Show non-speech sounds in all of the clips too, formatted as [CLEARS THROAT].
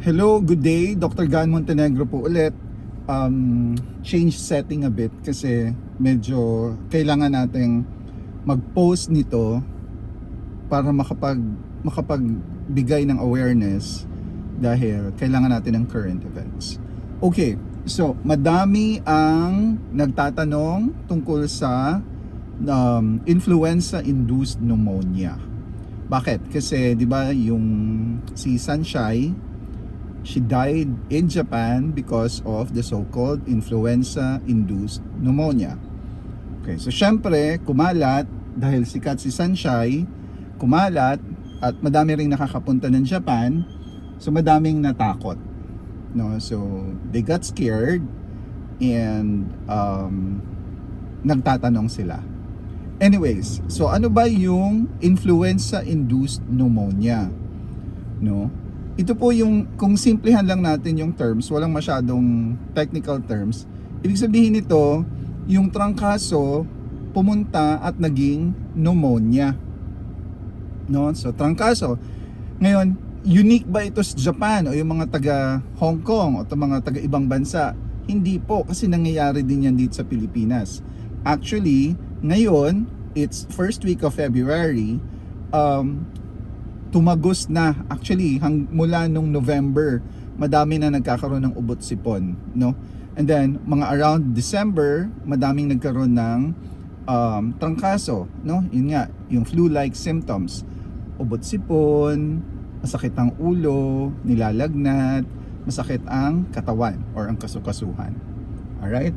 Hello, good day. Dr. Gan Montenegro po ulit. Um, change setting a bit kasi medyo kailangan nating mag-post nito para makapag makapagbigay ng awareness dahil kailangan natin ng current events. Okay, so madami ang nagtatanong tungkol sa um, influenza-induced pneumonia. Bakit? Kasi 'di ba yung si Sunshine she died in Japan because of the so-called influenza-induced pneumonia. Okay, so syempre, kumalat dahil sikat si Sunshine, kumalat at madami ring nakakapunta ng Japan, so madaming natakot. No, so they got scared and um, nagtatanong sila. Anyways, so ano ba yung influenza-induced pneumonia? No? Ito po yung, kung simplihan lang natin yung terms, walang masyadong technical terms, ibig sabihin nito, yung trangkaso pumunta at naging pneumonia. No? So, trangkaso. Ngayon, unique ba ito sa Japan o yung mga taga Hong Kong o mga taga ibang bansa? Hindi po, kasi nangyayari din yan dito sa Pilipinas. Actually, ngayon, it's first week of February, um, tumagos na. Actually hang mula nung November madami na nagkakaroon ng ubot sipon no? And then mga around December madaming nagkaroon ng um, trangkaso no? Yun nga yung flu like symptoms. Ubot sipon masakit ang ulo nilalagnat masakit ang katawan or ang kasukasuhan. Alright?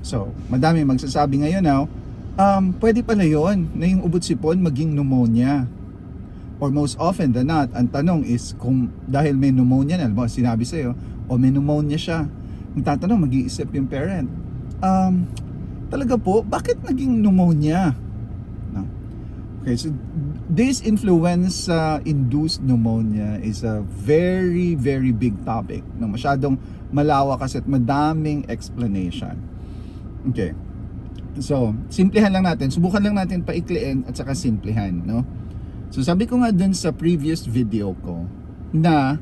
So madami magsasabi ngayon now um, pwede pala yon na yung ubot sipon maging pneumonia or most often than not, ang tanong is kung dahil may pneumonia na, ba sinabi sa'yo, o may pneumonia siya, ang tatanong, mag-iisip yung parent, um, talaga po, bakit naging pneumonia? No? Okay, so this influenza-induced pneumonia is a very, very big topic. No? Masyadong malawak kasi at madaming explanation. Okay. So, simplihan lang natin. Subukan lang natin paikliin at saka simplihan, no? So sabi ko nga dun sa previous video ko na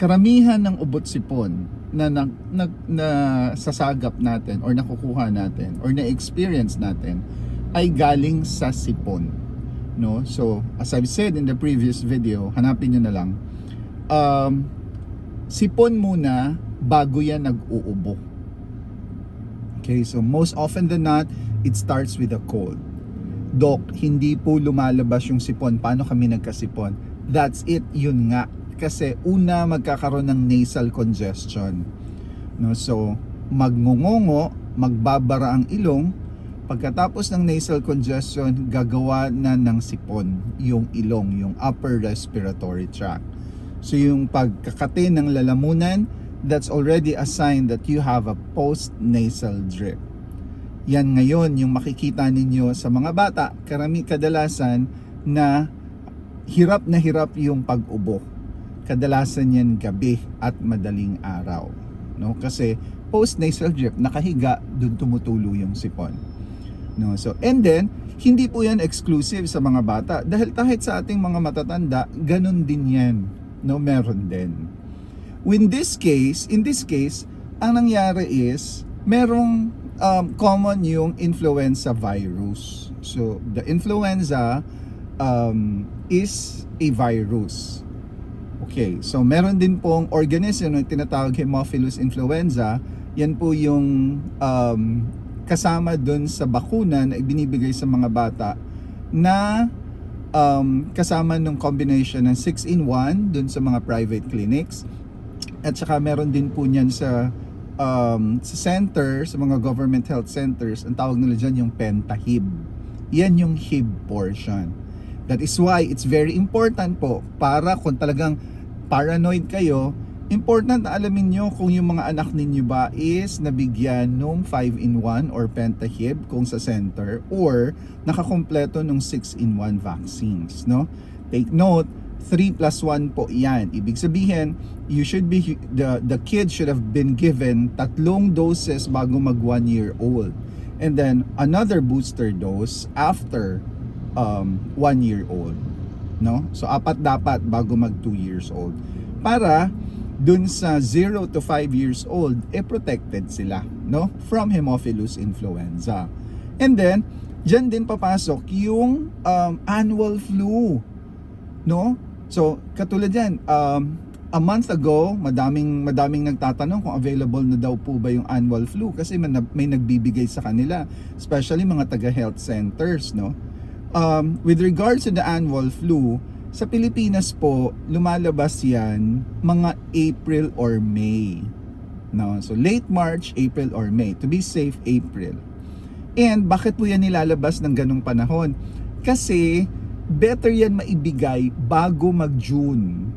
karamihan ng ubot sipon na, na, na, na sasagap natin or nakukuha natin or na-experience natin ay galing sa sipon. No? So, as I've said in the previous video, hanapin nyo na lang, um, sipon muna bago yan nag-uubo. Okay, so most often than not, it starts with a cold. Dok, hindi po lumalabas yung sipon. Paano kami nagkasipon? That's it, yun nga. Kasi una magkakaroon ng nasal congestion. No, so magngungungo, magbabara ang ilong. Pagkatapos ng nasal congestion, gagawa na ng sipon yung ilong, yung upper respiratory tract. So yung pagkakati ng lalamunan, that's already a sign that you have a post-nasal drip. Yan ngayon yung makikita ninyo sa mga bata, karami kadalasan na hirap na hirap yung pag-ubo. Kadalasan yan gabi at madaling araw. No? Kasi post-nasal drip, nakahiga, dun tumutulo yung sipon. No? So, and then, hindi po yan exclusive sa mga bata. Dahil kahit sa ating mga matatanda, ganun din yan. No? Meron din. In this case, in this case, ang nangyari is, merong um, common yung influenza virus. So, the influenza um, is a virus. Okay, so meron din pong organism na tinatawag Haemophilus influenza. Yan po yung um, kasama dun sa bakuna na ibinibigay sa mga bata na um, kasama ng combination ng 6-in-1 dun sa mga private clinics. At saka meron din po niyan sa um, sa center, sa mga government health centers, ang tawag nila dyan yung pentahib. Yan yung hib portion. That is why it's very important po para kung talagang paranoid kayo, important na alamin nyo kung yung mga anak ninyo ba is nabigyan nung 5-in-1 or pentahib kung sa center or nakakompleto nung 6-in-1 vaccines. No? Take note, 3 plus 1 po yan. Ibig sabihin, you should be, the, the kid should have been given tatlong doses bago mag 1 year old. And then, another booster dose after um, 1 year old. No? So, apat dapat bago mag 2 years old. Para dun sa 0 to 5 years old, eh protected sila, no? From Haemophilus influenza. And then, dyan din papasok yung um, annual flu, no? So, katulad yan, um, a month ago, madaming madaming nagtatanong kung available na daw po ba yung annual flu kasi may, may nagbibigay sa kanila, especially mga taga health centers, no? Um, with regards to the annual flu, sa Pilipinas po, lumalabas yan mga April or May. No? So late March, April or May. To be safe, April. And bakit po yan nilalabas ng ganong panahon? Kasi better yan maibigay bago mag-June.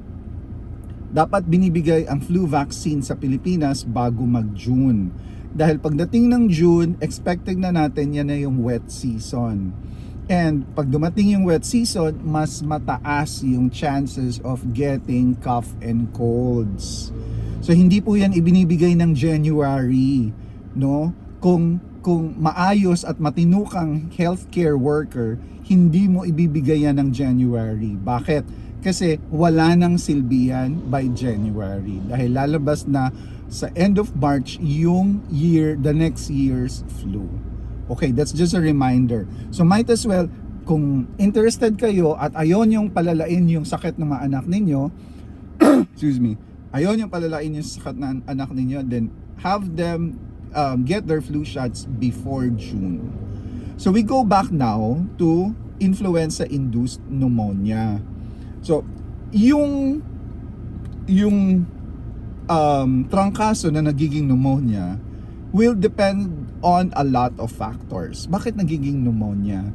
Dapat binibigay ang flu vaccine sa Pilipinas bago mag-June. Dahil pagdating ng June, expected na natin yan na yung wet season. And pag dumating yung wet season, mas mataas yung chances of getting cough and colds. So hindi po yan ibinibigay ng January, no? Kung kung maayos at matinukang healthcare worker, hindi mo ibibigay yan ng January. Bakit? Kasi wala nang silbi yan by January. Dahil lalabas na sa end of March yung year, the next year's flu. Okay, that's just a reminder. So might as well, kung interested kayo at ayon yung palalain yung sakit ng mga anak ninyo, [CLEARS THROAT] excuse me, ayon yung palalain yung sakit ng anak ninyo, then have them um, get their flu shots before June. So we go back now to influenza-induced pneumonia. So, yung yung um, trangkaso na nagiging pneumonia will depend on a lot of factors. Bakit nagiging pneumonia?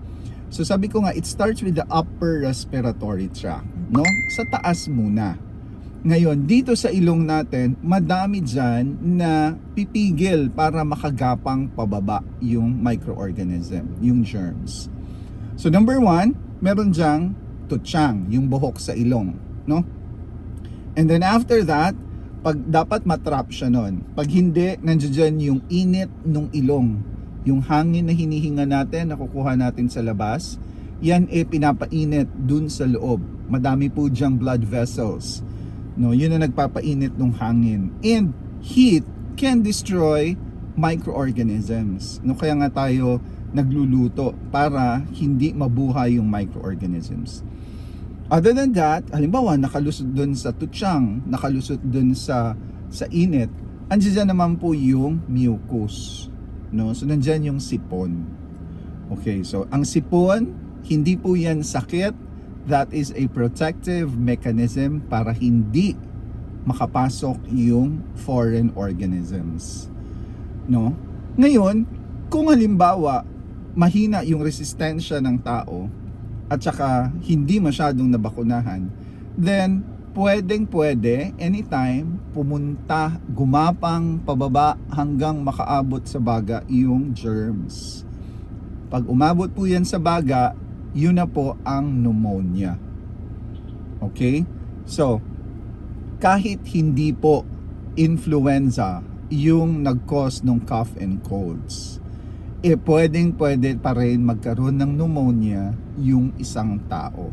So sabi ko nga, it starts with the upper respiratory tract, no? Sa taas muna. Ngayon, dito sa ilong natin, madami dyan na pipigil para makagapang pababa yung microorganism, yung germs. So number one, meron dyang tutsang, yung buhok sa ilong, no? And then after that, pag dapat matrap siya nun. Pag hindi, nandiyan yung init ng ilong. Yung hangin na hinihinga natin, nakukuha natin sa labas, yan eh pinapainit dun sa loob. Madami po dyang blood vessels. No, yun ang nagpapainit ng hangin. And heat can destroy microorganisms. No, kaya nga tayo nagluluto para hindi mabuhay yung microorganisms. Other than that, halimbawa nakalusot dun sa tutsang, nakalusot dun sa sa init, andiyan naman po yung mucus. No? So nandiyan yung sipon. Okay, so ang sipon, hindi po yan sakit. That is a protective mechanism para hindi makapasok yung foreign organisms. No? Ngayon, kung halimbawa mahina yung resistensya ng tao, at saka hindi masyadong nabakunahan, then pwedeng pwede anytime pumunta, gumapang pababa hanggang makaabot sa baga yung germs. Pag umabot po yan sa baga, yun na po ang pneumonia. Okay? So, kahit hindi po influenza yung nag-cause ng cough and colds, eh pwedeng pwede pa rin magkaroon ng pneumonia yung isang tao.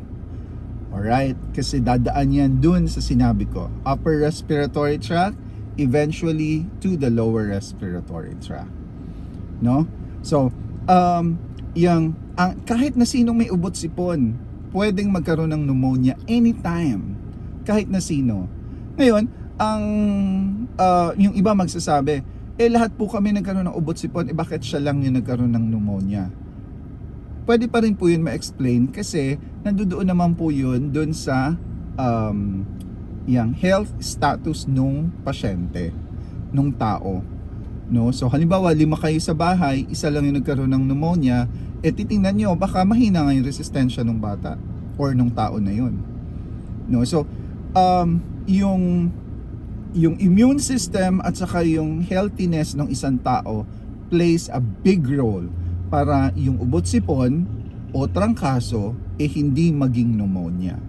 Alright? Kasi dadaan yan dun sa sinabi ko. Upper respiratory tract, eventually to the lower respiratory tract. No? So, um, yung, ang, kahit na sinong may ubot sipon, pwedeng magkaroon ng pneumonia anytime. Kahit na sino. Ngayon, ang uh, yung iba magsasabi, eh lahat po kami nagkaroon ng ubot sipon, eh bakit siya lang yung nagkaroon ng pneumonia? Pwede pa rin po yun ma-explain kasi nandoon naman po yun dun sa um, yung health status nung pasyente, nung tao. No? So halimbawa, lima kayo sa bahay, isa lang yung nagkaroon ng pneumonia, eh titingnan nyo, baka mahina nga yung resistensya ng bata or nung tao na yun. No? So, um, yung yung immune system at saka yung healthiness ng isang tao plays a big role para yung ubot sipon o trangkaso eh hindi maging pneumonia.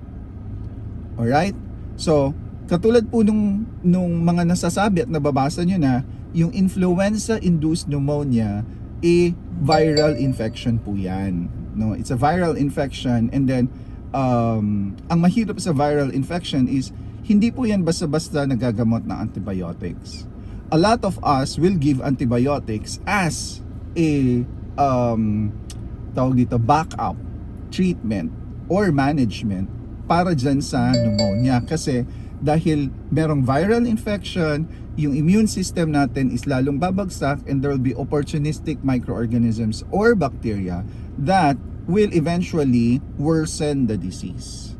Alright? So, katulad po nung, nung mga nasasabi at nababasa nyo na, yung influenza-induced pneumonia, eh, viral infection po yan. No? It's a viral infection and then, um, ang mahirap sa viral infection is hindi po yan basta-basta nagagamot ng antibiotics. A lot of us will give antibiotics as a um, tawag dito, backup treatment or management para dyan sa pneumonia. Kasi dahil merong viral infection, yung immune system natin is lalong babagsak and there will be opportunistic microorganisms or bacteria that will eventually worsen the disease.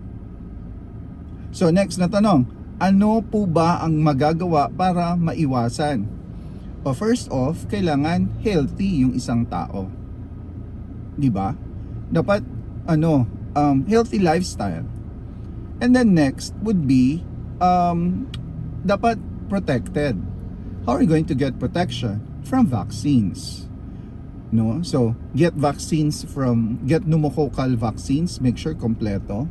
So next na tanong, ano po ba ang magagawa para maiwasan? O first off, kailangan healthy yung isang tao. 'Di ba? Dapat ano, um, healthy lifestyle. And then next would be um, dapat protected. How are you going to get protection? From vaccines. No? So, get vaccines from, get pneumococcal vaccines, make sure kompleto.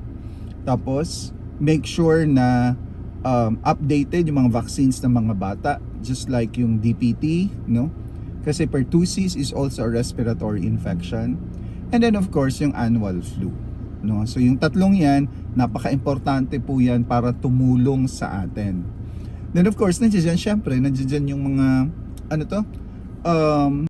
Tapos, make sure na um, updated yung mga vaccines ng mga bata, just like yung DPT, no? Kasi pertussis is also a respiratory infection. And then of course, yung annual flu. No? So yung tatlong yan, napaka-importante po yan para tumulong sa atin. Then of course, nandiyan syempre, nandiyan yung mga, ano to? Um,